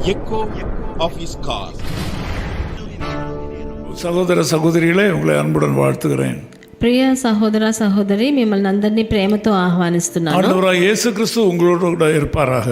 echo of his call. சகோதர சகோதரிகளே உங்களை அன்புடன் வாழ்த்துகிறேன் ప్రియ సహోదర సహోదరి మిమ్మల్ని అందరినీ ప్రేమతో ఆహ్వానిస్తున్నాను ஆண்டவராக இயேசு கிறிஸ்து உங்களோடு கூட இருப்பாராக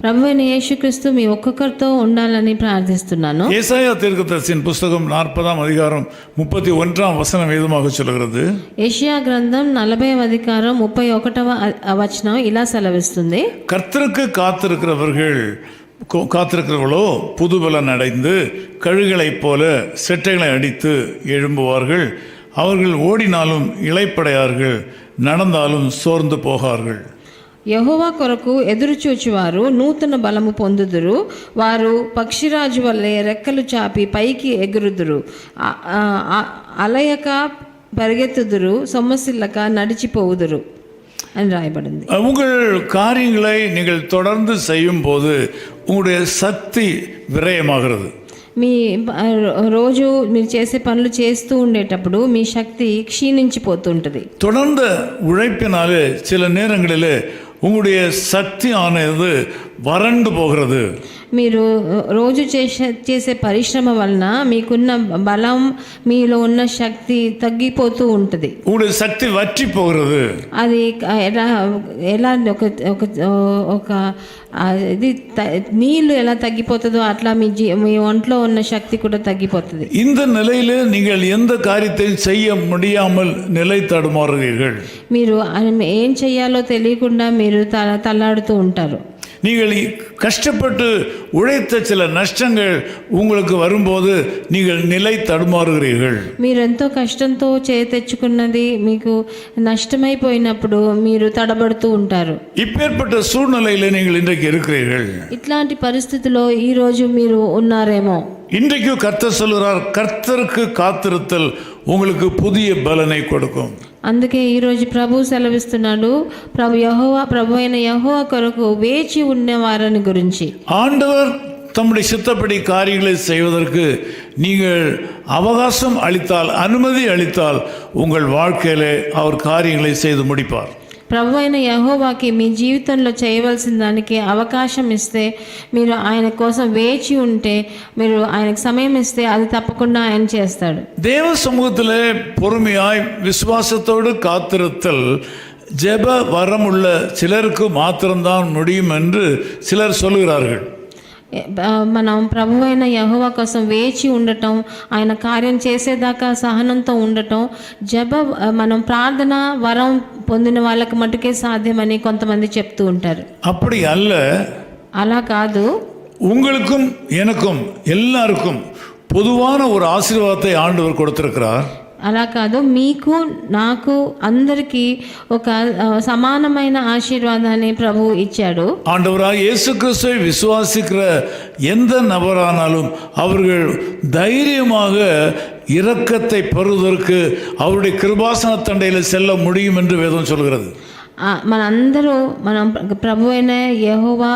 ప్రభు అయిన యేసుక్రీస్తు మీ ఒక్కొక్కరితో ఉండాలని ప్రార్థిస్తున్నాను ஏசாயா தீர்க்கதரிசியின் புஸ்தகம் நாற்பதாம் அதிகாரம் முப்பத்தி ஒன்றாம் வசனம் வேதமாக சொல்கிறது ఏషియా గ్రంథం నలభై అధికారం ముప్పై ఒకటవ అ- వచనం ఇలా సెలవిస్తుంది கர்த்தருக்கு காத்திருக்கிறவர்கள் கோ- காத்திருக்கிறவர்களோ புதுபலன் அடைந்து கழுகளைப் போல செட்டைகளை அடித்து எழும்புவார்கள் அவர்கள் ஓடினாலும் இளைப்படையார்கள் நடந்தாலும் சோர்ந்து போகார்கள் యహోవా కొరకు ఎదురుచూచువారు నూతన బలము పొందుదురు వారు పక్షిరాజు వల్లే రెక్కలు చాపి పైకి ఎగురుదురు ఆ- ఆ- ఆ- అలయక పరిగెత్తుదురు సొమ్మసిల్లక నడిచిపోవుదురు అని రాయబడింది உங்கள் காரியங்களை நீங்கள் தொடர்ந்து செய்யும் போது உங்களுடைய சக்தி விரயமாகிறது మీ ఆ, రోజు మీరు చేసే పనులు చేస్తూ ఉండేటప్పుడు మీ శక్తి క్షీణించిపోతుంటుంది தொடர்ந்த உழைப்பினாலே சில நேரங்களில் உங்களுடைய சக்தி ஆனது வறண்டு போகிறது మీరు రోజు చేసే చేసే పరిశ్రమ వలన మీకున్న బలం మీలో ఉన్న శక్తి తగ్గిపోతూ ఉంటుంది உங்களுடைய சக்தி வற்றி போகிறது అది ఎలా ఎలా ఒక ఒక ఒక ఆ, ఇది త- నీళ్లు ఎలా తగ్గిపోతుందో అట్లా మీ జీ మీ ఒంట్లో ఉన్న శక్తి కూడా తగ్గిపోతుంది இந்த நிலையில நீங்கள் எந்த காரியத்தையும் செய்ய முடியாமல் நிலை தடுமாறுகிறீர்கள் మీరు ఆ- ఏం చెయ్యాలో తెలియకుండా మీరు తల తల్లాడుతూ ఉంటారు நீங்கள் இ- கஷ்டப்பட்டு உழைத்த சில நஷ்டங்கள் உங்களுக்கு வரும்போது நீங்கள் நிலை தடுமாறுகிறீர்கள் మీరు ఎంతో కష్టంతో చే తెచ్చుకున్నది మీకు నష్టమైపోయినప్పుడు మీరు తడబడుతూ ఉంటారు இப்பேற்பட்ட சூழ்நிலையில நீங்கள் இன்றைக்கு இருக்கிறீர்கள் ఇట్లాంటి పరిస్థితిలో ఈరోజు మీరు ఉన్నారేమో இன்றைக்கு கர்த்தர் சொல்கிறார் கர்த்தருக்கு காத்திருத்தல் உங்களுக்கு புதிய பலனை கொடுக்கும் అందుకే ఈరోజు ప్రభు సెలవిస్తున్నాడు ప్రభు యహోవా ప్రభు అయిన యహోవా కొరకు వేచి ఉన్న వారిని గురించి ஆண்டவர் தம்முடைய சித்தப்படி காரியங்களை செய்வதற்கு நீங்கள் அவகாசம் அளித்தால் அனுமதி அளித்தால் உங்கள் வாழ்க்கையிலே அவர் காரியங்களை செய்து முடிப்பார் ప్రభు అయిన యహోవాకి మీ జీవితంలో చేయవలసిన దానికి అవకాశం ఇస్తే మీరు ఆయన కోసం వేచి ఉంటే మీరు ఆయనకు సమయం ఇస్తే అది తప్పకుండా ఆయన చేస్తాడు தேவ சமூகத்திலே பொறுமையாய் விசுவாசத்தோடு காத்திருத்தல் ஜெப வரமுள்ள சிலருக்கு மாத்திரம்தான் முடியும் என்று சிலர் சொல்கிறார்கள் ఏ- ఆ, మనం ప్రభు అయిన యహోవా కోసం వేచి ఉండటం ఆయన కార్యం చేసేదాకా సహనంతో ఉండటం జబ ఆ, మనం ప్రార్థన వరం పొందిన వాళ్ళకి మటుకే సాధ్యమని కొంతమంది చెప్తూ ఉంటారు அப்படி அல்ல అలా కాదు உங்களுக்கும் எனக்கும் எல்லாருக்கும் பொதுவான ஒரு ஆசீர்வாதத்தை ஆண்டவர் கொடுத்திருக்கிறார் అలా కాదు మీకు నాకు అందరికీ ఒక ఆ, సమానమైన ఆశీర్వాదాన్ని ప్రభు ఇచ్చాడు ஆண்டவராக இயேசு கிறிஸ்துவை விசுவாசிக்கிற எந்த நபரானாலும் அவர்கள் தைரியமாக இரக்கத்தை பெறுவதற்கு அவருடைய கிருபாசன தண்டையில் செல்ல முடியும் என்று வேதம் சொல்கிறது ఆ, మనందరూ మనం ప్రభు అయిన యహోవా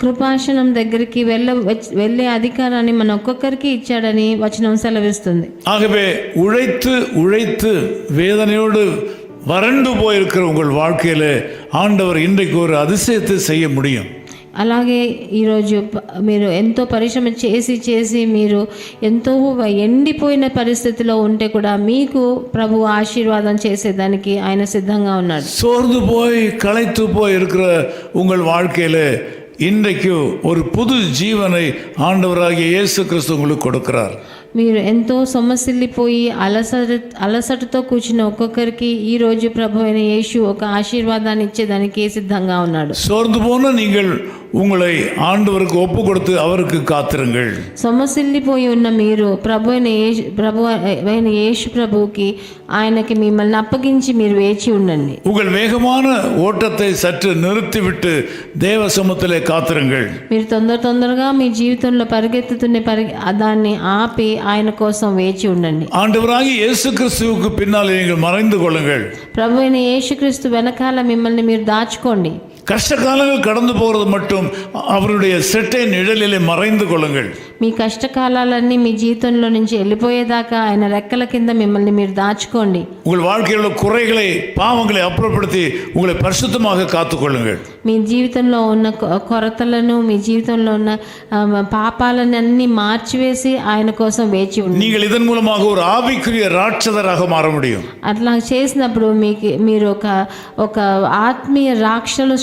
కృపాసనం దగ్గరికి వెళ్ళ వచ్- వెళ్ళే అధికారాన్ని మన ఒక్కొక్కరికి ఇచ్చాడని వచనం సెలవిస్తుంది ஆகவே உழைத்து உழைத்து வேதனையோடு வறண்டு போயிருக்கிற உங்கள் வாழ்க்கையில ஆண்டவர் இன்றைக்கு ஒரு அதிசயத்தை செய்ய முடியும் అలాగే ఈరోజు ప- మీరు ఎంతో పరిశ్రమ చేసి చేసి మీరు ఎంతో ఎండిపోయిన పరిస్థితిలో ఉంటే కూడా మీకు ప్రభు ఆశీర్వాదం చేసేదానికి ఆయన సిద్ధంగా ఉన్నాడు சோர்ந்து போய் களைத்து போய் இருக்கிற உங்கள் வாழ்க்கையில இன்றைக்கு ஒரு புது ஜீவனை ஆண்டவராகிய இயேசு கிறிஸ்து உங்களுக்கு கொடுக்கிறார் మీరు ఎంతో సొమ్మసిల్లిపోయి అలసట అలసటతో కూర్చున్న ఒక్కొక్కరికి ఈ రోజు ప్రభు అయిన యేసు ఒక ఆశీర్వాదాన్ని ఇచ్చేదానికి సిద్ధంగా ఉన్నాడు சோர்ந்து போன நீங்கள் உங்களை ஆண்டவருக்கு ஒப்பு கொடுத்து அவருக்கு காத்திருங்கள் సొమ్మసిల్లిపోయి ఉన్న మీరు ప్రభు అయిన యేసు ప్రభు అయిన యేసు ప్రభువుకి ఆయనకి మిమ్మల్ని అప్పగించి మీరు వేచి ఉండండి உங்கள் வேகமான ஓட்டத்தை சற்று நிறுத்திவிட்டு தேவ சமூகத்திலே காத்திருங்கள் మీరు తొందర తొందరగా మీ జీవితంలో పరిగెత్తుతున్న పరి దాన్ని ఆపి ఆయన కోసం వేచి ఉండండి ஆண்டவராகிய இயேசு கிறிஸ்துவுக்கு பின்னாலே நீங்கள் மறைந்து கொள்ளுங்கள் ప్రభు అయిన యేసుక్రీస్తు వెనకాల మిమ్మల్ని మీరు దాచుకోండి கஷ்ட காலங்கள் கடந்து போகிறது மட்டும் அவருடைய செட்டை நிழலிலே மறைந்து கொள்ளுங்கள். మీ కష్టకాలాలన్నీ మీ జీవితంలో నుంచి వెళ్ళిపోయేదాకా ఆయన రెక్కల కింద మిమ్మల్ని మీరు దాచుకోండి உங்கள் வாழ்க்கையில் உள்ள குறைகளை பாவங்களை அப்புறப்படுத்தி உங்களை பரிசுத்தமாக காத்துக்கொள்ளுங்கள் మీ జీవితంలో ఉన్న కొ- కొరతలను మీ జీవితంలో ఉన్న ఆ, పాపాలను అన్ని మార్చివేసి ఆయన కోసం వేచి ఉండండి நீங்கள் இதன் மூலமாக ஒரு ஆவிக்குரிய ராட்சதராக மாற முடியும் అట్లా చేసినప్పుడు మీకు మీరు ఒక ఒక ఆత్మీయ రాక్షసులుగా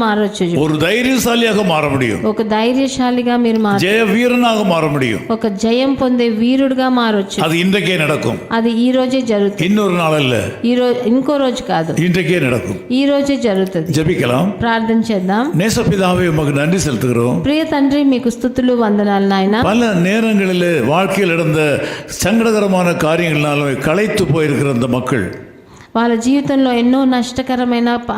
మారొచ్చు ஒரு தைரியசாலியாக மாற முடியும் ఒక ధైర్యశాలిగా మీరు మార ஜெய வீரனாக மாற முடியும் ఒక జయం పొందే వీరుడుగా మారొచ్చు அது இன்றைக்கே நடக்கும் అది ఈ రోజే జరుగుతుంది இன்னொரு நாள் அல்ல ఈ రోజు ఇంకో రోజు కాదు இன்றைக்கே நடக்கும் ఈ రోజే జరుగుతుంది ஜெபிக்கலாம் ప్రార్థన చేద్దాం நேசப்பிதாவே உமக்கு நன்றி செலுத்துகிறோம் ప్రియ తండ్రి మీకు స్థుతులు వందనాలు నాయన பல நேரங்களில் வாழ்க்கையில் நடந்த சங்கடகரமான காரியங்களாலும் களைத்து போயிருக்கிற அந்த மக்கள் వాళ్ళ జీవితంలో ఎన్నో నష్టకరమైన ప-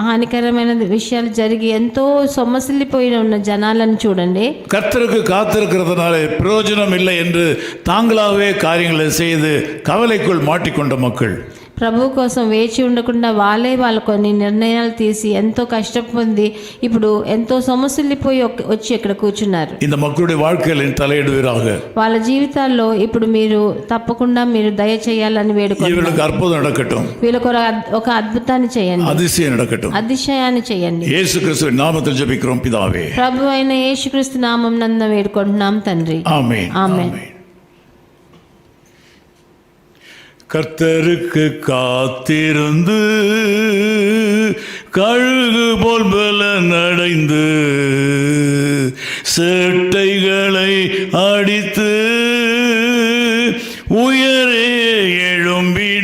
హానికరమైన విషయాలు జరిగి ఎంతో సొమ్మసిల్లిపోయిన ఉన్న జనాలను చూడండి கர்த்தருக்கு காத்திருக்கிறதுனால பிரயோஜனம் இல்லை என்று தாங்களாகவே காரியங்களை செய்து கவலைக்குள் மாட்டிக்கொண்ட மக்கள் ప్రభు కోసం వేచి ఉండకుండా వాళ్ళే వాళ్ళ కొన్ని నిర్ణయాలు తీసి ఎంతో కష్టపొంది ఇప్పుడు ఎంతో సొమ్మసిల్లిపోయి ఒక- వచ్చి ఇక్కడ కూర్చున్నారు இந்த மக்களுடைய வாழ்க்கையில் தலையிடுவீராக వాళ్ళ జీవితాల్లో ఇప్పుడు మీరు తప్పకుండా మీరు దయ చేయాలని వేడుకోండి இவர்களுக்கு அற்புதம் நடக்கட்டும் వీళ్ళకు ఒక అద్- ఒక అద్భుతాన్ని చేయండి அதிசயம் நடக்கட்டும் అతిశయాన్ని చేయండి இயேசு கிறிஸ்துவின் நாமத்தில் ஜெபிக்கிறோம் பிதாவே ప్రభు అయిన యేసుక్రీస్తు నామం నంద వేడుకుంటున్నాం తండ్రి ஆமென் ஆமென். ஆமென் கர்த்தருக்கு காத்திருந்து கழுகு போல் பல நடைந்து சேட்டைகளை அடித்து உயரே எழும்பிடுவாய்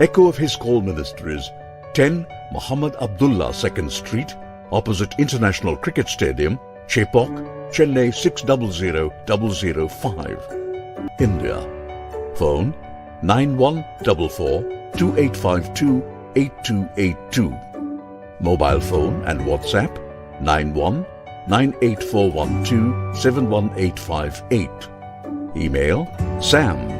Echo of His Call minister is 10 Muhammad Abdullah 2nd Street, opposite International Cricket Stadium, Chepok, Chennai 600005. India. Phone 9144-2852-8282. Mobile phone and WhatsApp 91-98412-71858. Email sam